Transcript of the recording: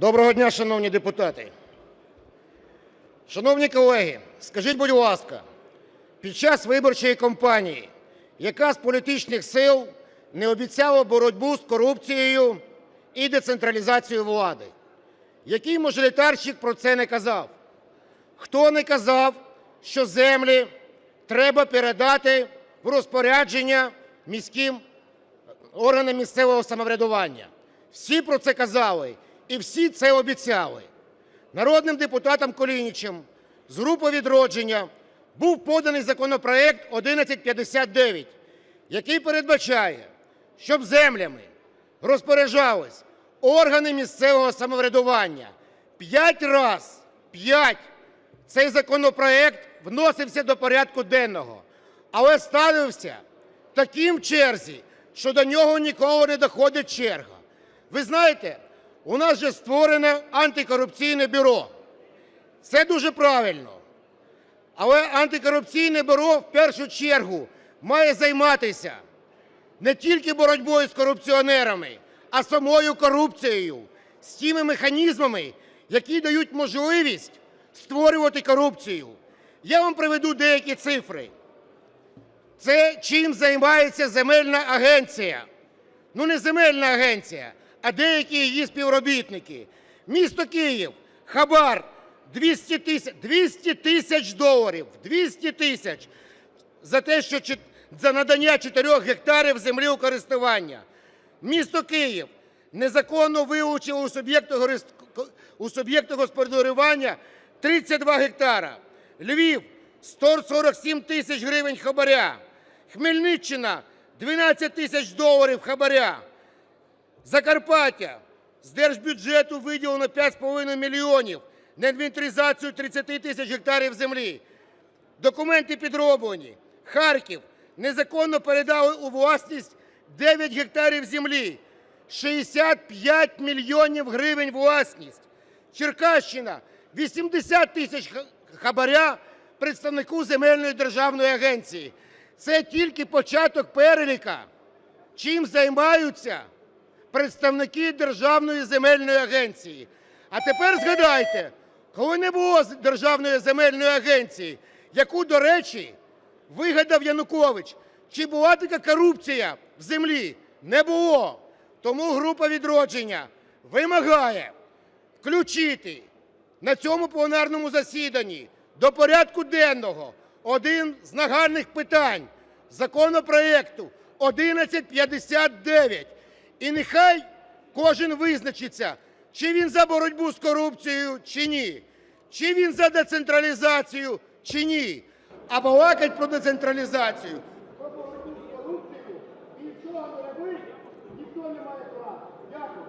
Доброго дня, шановні депутати. Шановні колеги, скажіть, будь ласка, під час виборчої кампанії яка з політичних сил не обіцяла боротьбу з корупцією і децентралізацією влади? Який мажоритарщик про це не казав? Хто не казав, що землі треба передати в розпорядження міським органам місцевого самоврядування? Всі про це казали і всі це обіцяли. Народним депутатом Кулінічем з групи "Відродження" був поданий законопроект 1159, який передбачає, щоб землями розпоряджались органи місцевого самоврядування. П'ять раз, п'ять цей законопроект вносився до порядку денного, але ставився таким черзі, що до нього ніколи не доходить черга. Ви знаєте, у нас же створене антикорупційне бюро. Це дуже правильно. Але антикорупційне бюро в першу чергу має займатися не тільки боротьбою з корупціонерами, а самою корупцією, з тими механізмами, які дають можливість створювати корупцію. Я вам приведу деякі цифри. Це чим займається земельна агенція. Ну, не земельна агенція, а деякі її співробітники. Місто Київ, хабар 200 тисяч 200 тисяч доларів. 200 тисяч за те, що за надання 4 гектарів землі у користування. Місто Київ незаконно вилучило у суб'єкту у суб'єкту господарювання 32 гектара. Львів 147 тисяч гривень хабаря. Хмельниччина 12 тисяч доларів хабаря. Закарпаття з держбюджету виділено 5,5 мільйонів на інвентаризацію 30 тисяч гектарів землі. Документи підроблені. Харків незаконно передали у власність 9 гектарів землі, 65 мільйонів гривень власність. Черкащина 80 тисяч ха- хабаря представнику земельної державної агенції. Це тільки початок переліка, чим займаються представники Державної земельної агенції. А тепер згадайте, коли не було Державної земельної агенції, яку, до речі, вигадав Янукович, чи була така корупція в землі? Не було. Тому група "Відродження" вимагає включити на цьому пленарному засіданні до порядку денного один з нагальних питань законопроекту 1159. І нехай кожен визначиться, чи він за боротьбу з корупцією, чи ні, чи він за децентралізацію, чи ні. А балакать про децентралізацію. Ніхто не має права. Дякую.